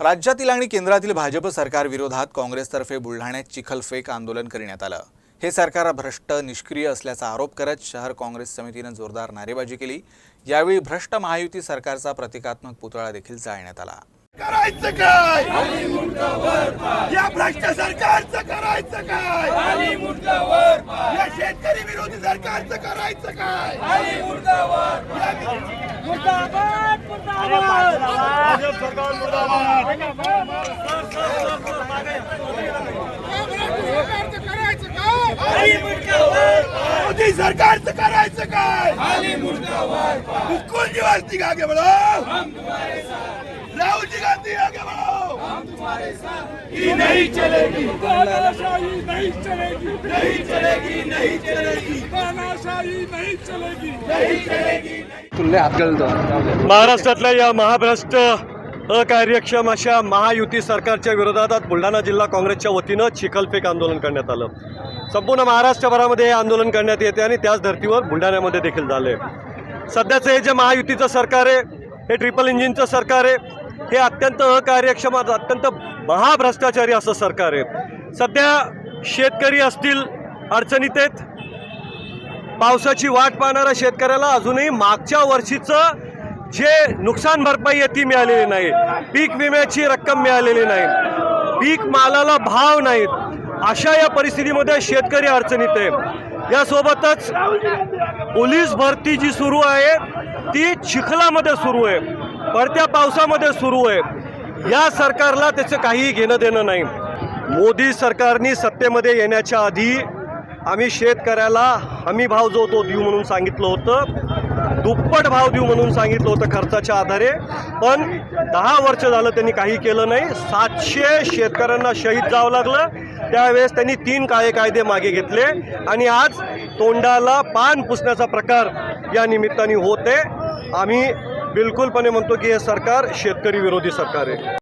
राज्यातील आणि केंद्रातील भाजप सरकार विरोधात काँग्रेसतर्फे बुलढाण्यात चिखलफेक आंदोलन करण्यात आलं. हे सरकार भ्रष्ट निष्क्रिय असल्याचा आरोप करत शहर काँग्रेस समितीनं जोरदार नारेबाजी केली. यावेळी भ्रष्ट महायुती सरकारचा प्रतिकात्मक पुतळा देखील जाळण्यात आला. करायचं काय? या भ्रष्ट सरकारचं करायचं काय? या शेतकरी विरोधी सरकारचं करायचं काय? मोदी सरकारचं करायचं काय? मुकुल जी वाजती का आगे बढ़ो राहुल जी गांधी आगे बढ़ो ये नहीं चलेगी. तानाशाही नहीं चलेगी. नहीं चलेगी नहीं चलेगी. तानाशाही नहीं चलेगी. नहीं चलेगी महाराष्ट्रातल्या या महाभ्रष्ट अकार्यक्षम अशा महायुती सरकारच्या विरोधात आज बुलढाणा जिल्हा काँग्रेसच्या वतीनं चिखलफेक आंदोलन करण्यात आलं. संपूर्ण महाराष्ट्रभरामध्ये हे आंदोलन करण्यात येते आणि त्याच धर्तीवर बुलढाण्यामध्ये देखील झाले सध्याचं हे जे महायुतीचं सरकार आहे हे ट्रिपल इंजिनचं सरकार आहे हे अत्यंत अकार्यक्षम अत्यंत महाभ्रष्टाचारी असं सरकार आहे. सध्या शेतकरी असतील अडचणीत आहेत. पावसाची वाट पाहणाऱ्या शेतकऱ्याला अजूनही मागच्या वर्षीचं जे नुकसान भरपाई आहे ती मिळालेली नाही. पीक विम्याची रक्कम मिळालेली नाही. पीक मालाला भाव नाहीत. अशा या परिस्थितीमध्ये शेतकरी अडचणीत आहे. यासोबतच पोलीस भरती जी सुरू आहे ती चिखलामध्ये सुरू आहे. पडत्या पावसामध्ये सुरू आहे. या सरकारला त्याचं काहीही घेणं देणं नाही. मोदी सरकारने सत्तेमध्ये येण्याच्या आधी आम्ही शेतकऱ्याला हमी भाव जो तो देऊ म्हणून सांगितलं होतं. दुप्पट भाव देऊ म्हणून सांगितलं होतं खर्चाच्या आधारे. पण दहा वर्ष झालं त्यांनी काही केलं नाही. सातशे शेतकऱ्यांना शहीद जावं लागलं. त्यावेळेस त्यांनी तीन काळे कायदे मागे घेतले. आणि आज तोंडाला पान पुसण्याचा प्रकार या निमित्ताने होते. आम्ही बिलकुलपणे म्हणतो की हे सरकार शेतकरी विरोधी सरकार आहे.